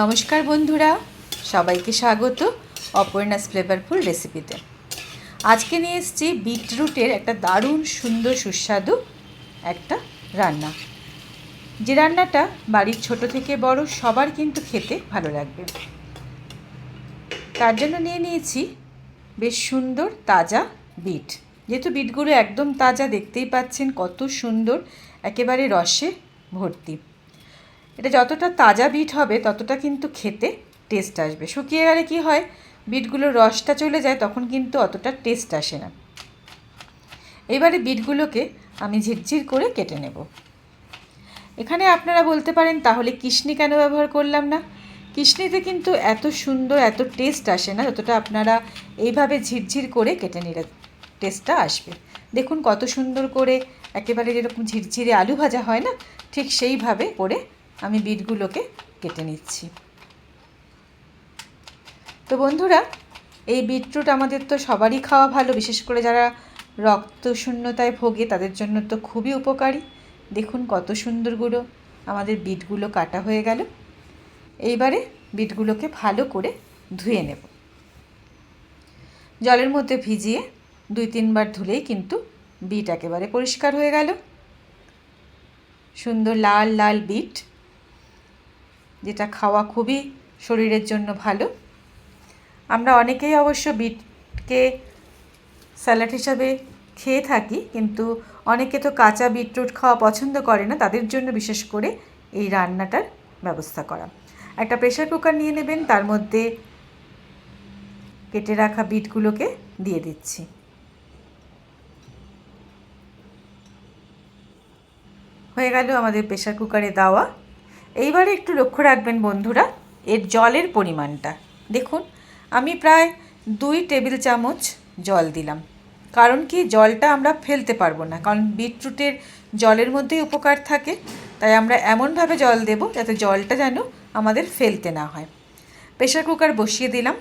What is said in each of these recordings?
নমস্কার বন্ধুরা, সবাইকে স্বাগত অপর্ণাস ফ্লেভারফুল রেসিপিতে আজকে নিয়ে এসেছি বিটরুটের একটা দারুণ সুন্দর সুস্বাদু একটা রান্না। যে রান্নাটা বাড়ির ছোট থেকে বড় সবার কিন্তু খেতে ভালো লাগবে। তার জন্য নিয়ে নিয়েছি বেশ সুন্দর তাজা বিট। যেহেতু বিটগুলো একদম তাজা দেখতেই পাচ্ছেন, কত সুন্দর, একেবারে রসে ভর্তি। এটা যতটা তাজা বিট হবে, ততটা কিন্তু খেতে টেস্ট আসবে। শুকিয়ে গেলে কি হয়? বিটগুলোর রসটা চলে যায়, তখন কিন্তু অতটা টেস্ট আসে না। এবারে বিটগুলোকে আমি ঝিরঝির করে কেটে নেব। এখানে আপনারা বলতে পারেন, তাহলে কিশনি কেন ব্যবহার করলাম না? কিশনিতে কিন্তু এত সুন্দর, এত টেস্ট আসে না, যতটা আপনারা এইভাবে ঝিরঝির করে কেটে নিলে টেস্টটা আসবে। দেখুন কত সুন্দর করে একেবারে যেরকম ঝিরঝিরে আলু ভাজা হয় না, ঠিক সেইভাবে করে আমি বিটগুলোকে কেটে নিচ্ছি। তো বন্ধুরা, এই বিটরুট আমাদের তো সবারই খাওয়া ভালো, বিশেষ করে যারা রক্ত শূন্যতায় ভোগে তাদের জন্য তো খুবই উপকারী। দেখুন কত সুন্দর গুঁড়ো আমাদের বিটগুলো কাটা হয়ে গেল। এইবারে বিটগুলোকে ভালো করে ধুয়ে নেব। জলের মধ্যে ভিজিয়ে দুই তিনবার ধুলেই কিন্তু বিট একেবারে পরিষ্কার হয়ে গেল। সুন্দর লাল লাল বিট যেটা খাওয়া খুবই শরীরের জন্য ভালো। আমরা অনেকেই অবশ্য বিটকে স্যালাড হিসাবে খেয়ে থাকি, কিন্তু অনেকে তো কাঁচা বিটরুট খাওয়া পছন্দ করে না, তাদের জন্য বিশেষ করে এই রান্নাটার ব্যবস্থা করা। একটা প্রেশার কুকার নিয়ে নেবেন, তার মধ্যে কেটে রাখা বিটগুলোকে দিয়ে দিচ্ছি। হয়ে গেল আমাদের প্রেশার কুকারে দেওয়া এইবারে একটু লক্ষ্য রাখবেন বন্ধুরা, এর জলের পরিমাণটা। দেখুন, আমি প্রায় দুই টেবিল চামচ জল দিলাম। কারণ কি, জলটা আমরা ফেলতে পারব না, কারণ বিটরুটের জলের মধ্যেই উপকার থাকে, তাই আমরা এমনভাবে জল দেব যাতে জলটা যেন আমাদের ফেলতে না হয়। প্রেশার কুকার বসিয়ে দিলাম।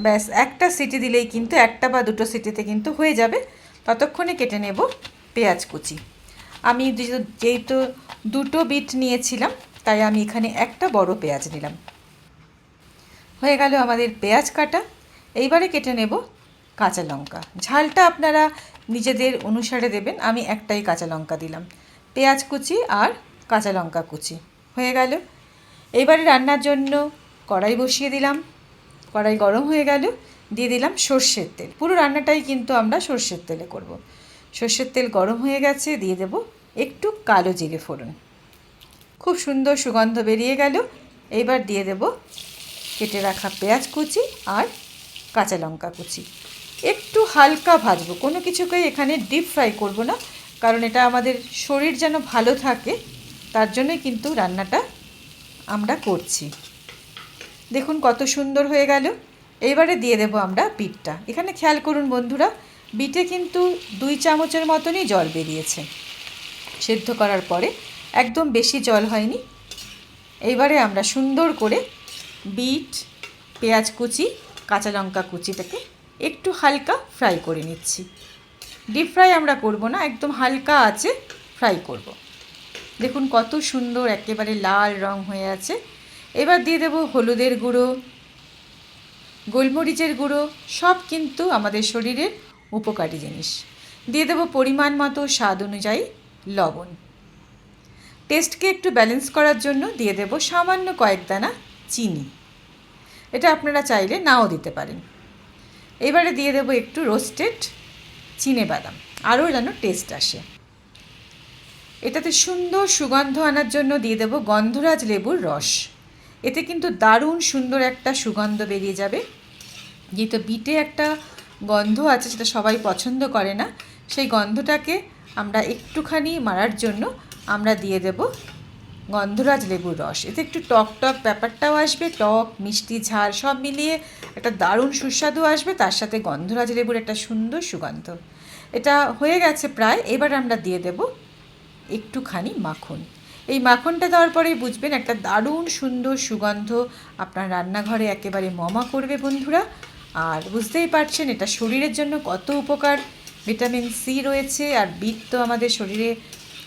ব্যাস, একটা সিটি দিলেই কিন্তু, একটা বা দুটো সিটিতে কিন্তু হয়ে যাবে। ততক্ষণে কেটে নেব পেঁয়াজ কুচি। আমি যেহেতু দুটো বিট নিয়েছিলাম, তাই আমি এখানে একটা বড় পেঁয়াজ নিলাম। হয়ে গেল আমাদের পেঁয়াজ কাটা। এইবারে কেটে নেব কাঁচা লঙ্কা। ঝালটা আপনারা নিজেদের অনুসারে দেবেন, আমি একটাই কাঁচা লঙ্কা দিলাম। পেঁয়াজ কুচি আর কাঁচা লঙ্কা কুচি। হয়ে গেল। এইবারে রান্নার জন্য কড়াই বসিয়ে দিলাম। কড়াই গরম হয়ে গেল, দিয়ে দিলাম সর্ষের তেল। পুরো রান্নাটাই কিন্তু আমরা সর্ষের তেলে করব। সর্ষের তেল গরম হয়ে গেছে, দিয়ে দেব একটু কালো জিরে ফোড়ন। খুব সুন্দর সুগন্ধ বেরিয়ে গেল। এইবার দিয়ে দেব কেটে রাখা পেঁয়াজ কুচি আর কাঁচা লঙ্কা কুচি। একটু হালকা ভাজবো, কোনো কিছুকেই এখানে ডিপ ফ্রাই করব না, কারণ এটা আমাদের শরীর যেন ভালো থাকে, তার জন্যই কিন্তু রান্নাটা আমরা করছি। দেখুন কত সুন্দর হয়ে গেল। এইবারে দিয়ে দেব আমরা বিটটা এখানে খেয়াল করুন বন্ধুরা বিটে কিন্তু দুই চামচের মতনই জল বেরিয়েছে। সেদ্ধ করার পরে একদম বেশি জল হয়নি। এইবারে আমরা সুন্দর করে বিট, পেঁয়াজ কুচি, কাঁচা লঙ্কা কুচিটাকে একটু হালকা ফ্রাই করে নিচ্ছি। ডিপ ফ্রাই আমরা করব না, একদম হালকা আছে, ফ্রাই করব। দেখুন কত সুন্দর একেবারে লাল রং হয়ে আছে। এবার দিয়ে দেব হলুদের গুঁড়ো, গোলমরিচের গুঁড়ো, সব কিন্তু আমাদের শরীরের উপকারী জিনিস। দিয়ে দেবো পরিমাণ মতো স্বাদ অনুযায়ী লবণ। টেস্টকে একটু ব্যালেন্স করার জন্য দিয়ে দেব সামান্য কয়েক দানা চিনি। এটা আপনারা চাইলে নাও দিতে পারেন। এবারে দিয়ে দেব একটু রোস্টেড চিনে বাদাম। আরও যেন টেস্ট আসে। এটাতে সুন্দর সুগন্ধ আনার জন্য দিয়ে দেব গন্ধরাজ লেবুর রস। এতে কিন্তু দারুণ সুন্দর একটা সুগন্ধ বেরিয়ে যাবে। যেহেতু বিটে একটা গন্ধ আছে সেটা সবাই পছন্দ করে না, সেই গন্ধটাকে আমরা একটুখানি মারার জন্য আমরা দিয়ে দেব গন্ধরাজ লেবুর রস। এতে একটু টক টক ব্যাপারটাও আসবে, টক, মিষ্টি, ঝাল সব মিলিয়ে একটা দারুণ সুস্বাদু আসবে, তার সাথে গন্ধরাজ লেবুর একটা সুন্দর সুগন্ধ। এটা হয়ে গেছে প্রায়, এবার আমরা দিয়ে দেব একটুখানি মাখন। এই মাখনটা দেওয়ার পরেই বুঝবেন একটা দারুণ সুন্দর সুগন্ধ আপনার রান্নাঘরে একেবারে মমা করবে বন্ধুরা। আর বুঝতেই পারছেন, এটা শরীরের জন্য কত উপকার। ভিটামিন সি রয়েছে, আর বিট তো আমাদের শরীরে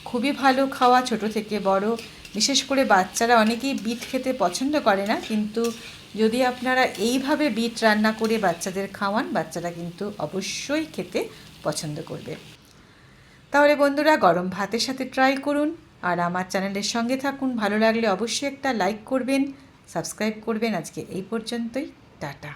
খুবই ভালো খাওয়া, ছোট থেকে বড়। বিশেষ করে বাচ্চারা অনেকেই বিট খেতে পছন্দ করে না, কিন্তু যদি আপনারা এইভাবে বিট রান্না করে বাচ্চাদের খাওয়ান, বাচ্চারা কিন্তু অবশ্যই খেতে পছন্দ করবে। তাহলে বন্ধুরা, গরম ভাতের সাথে ট্রাই করুন, আর আমার চ্যানেলের সঙ্গে থাকুন। ভালো লাগলে অবশ্যই একটা লাইক করবেন, সাবস্ক্রাইব করবেন। আজকে এই পর্যন্তই, টাটা।